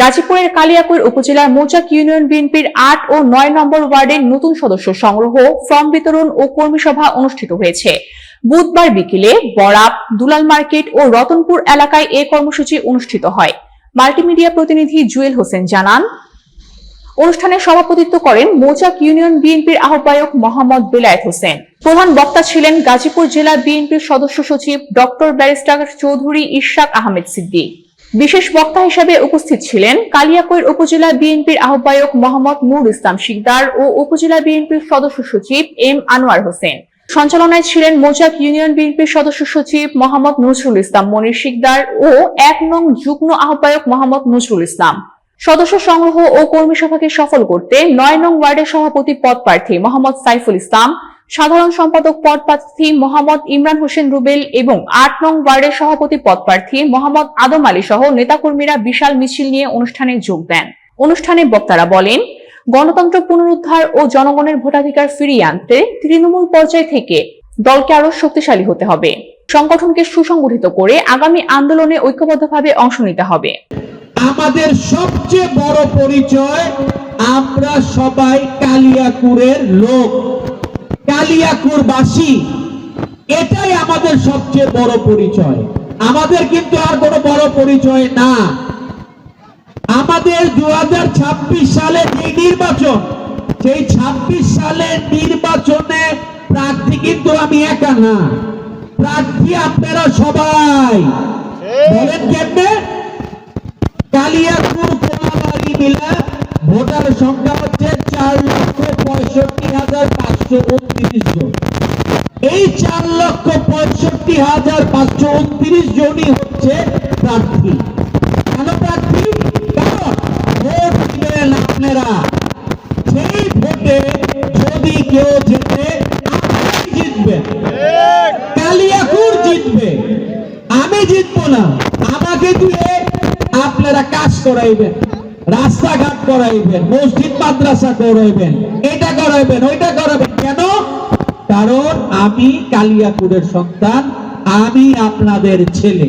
গাজীপুরের কালিয়াকৈর উপজেলার মৌচাক ইউনিয়ন বিএনপির আট ও নয় নম্বর ওয়ার্ডের নতুন সদস্য সংগ্রহ ফর্ম বিতরণ ও কর্মী সভা অনুষ্ঠিত হয়েছে। বুধবার বিকেলে বরাব দুলাল মার্কেট ও রতনপুর এলাকায় এ কর্মসূচি অনুষ্ঠিত হয়। মাল্টিমিডিয়া প্রতিনিধি জুয়েল হোসেন জানান, অনুষ্ঠানে সভাপতিত্ব করেন মৌচাক ইউনিয়ন বিএনপির আহ্বায়ক মোহাম্মদ বেলায়েত হোসেন। প্রধান বক্তা ছিলেন গাজীপুর জেলা বিএনপির সদস্য সচিব ডক্টর ব্যারিস্টার চৌধুরী ইশরাক আহমেদ সিদ্দিক। বিশেষ বক্তা হিসেবে উপস্থিত ছিলেন কালিয়াকৈর উপজেলা বিএনপির আহ্বায়ক মোহাম্মদ নূর ইসলাম শিকদার ও উপজেলা বিএনপির সদস্য সচিব এম আনোয়ার হোসেন। সঞ্চালনায় ছিলেন মোজাক ইউনিয়ন বিএনপির সদস্য সচিব মোহাম্মদ নজরুল ইসলাম মনির শিকদার ও এক নং যুগ্ম আহ্বায়ক মোহাম্মদ নজরুল ইসলাম। সদস্য সংগ্রহ ও কর্মী সভাকে সফল করতে নয় নং ওয়ার্ডের সভাপতি পদ প্রার্থী মোহাম্মদ সাইফুল ইসলাম সাধারণ সম্পাদক পদ প্রার্থী মোহাম্মদ ইমরান হোসেন রুবেল এবং আট নং ওয়ার্ডের সভাপতি পদ প্রার্থী মোহাম্মদ আদম আলী সহ নেতাকর্মীরা বিশাল মিছিল নিয়ে অনুষ্ঠানে যোগ দেন। অনুষ্ঠানে বক্তারা বলেন, গণতন্ত্র পুনরুদ্ধার ও জনগণের ভোটাধিকার ফিরিয়ে আনতে তৃণমূল পর্যায় থেকে দলকে আরও শক্তিশালী হতে হবে। সংগঠনকে সুসংগঠিত করে আগামী আন্দোলনে ঐক্যবদ্ধভাবে অংশ নিতে হবে। আমাদের সবচেয়ে বড় পরিচয়, আমরা সবাই কালিয়াকুরের লোক। কালিয়াকুরবাসী এটাই আমাদের সবচেয়ে বড় পরিচয়। আমাদের কিন্তু আর কোনো বড় পরিচয় না। আমাদের দু সালে যে নির্বাচন। সেই ছাব্বিশ সালের নির্বাচনে প্রার্থী কিন্তু আমি একা না। প্রার্থী আপনারা সবাই। বলেন কেমনে? কালিয়াপুর কোলাবাড়ি মিলা ভোটার সংখ্যা হচ্ছে চার লক্ষ পঁয়ষট্টি পাঁচশো উনত্রিশ জন। এই চার লক্ষ পঁয়ষট্টি হাজার পাঁচশো উনত্রিশ জনই হচ্ছে প্রার্থী। কেন প্রার্থী? ভোট দিবেন আপনারা। সেই ভোটে যদি কেউ জেতে আপনি জিতবেন। কালিয়াকুর জিতবে। আমি জিতবো না। আমাকে দিয়ে আপনারা কাজ করাইবেন, রাস্তাঘাট করাইবেন, মসজিদ, মাদ্রাসা করাইবেন, এটা করাইবেন, ওইটা করাবেন কারণ আমি কালিয়াকুরের সন্তান, আমি আপনাদের ছেলে।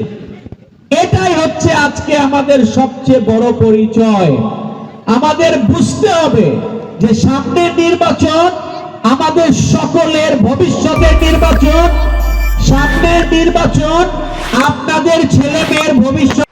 এটাই হচ্ছে আজকে আমাদের সবচেয়ে বড় পরিচয়। আমাদের বুঝতে হবে যে সামনের নির্বাচন, আমাদের সকলের ভবিষ্যতের নির্বাচন। সামনের নির্বাচন আপনাদের ছেলে মেয়ের ভবিষ্যৎ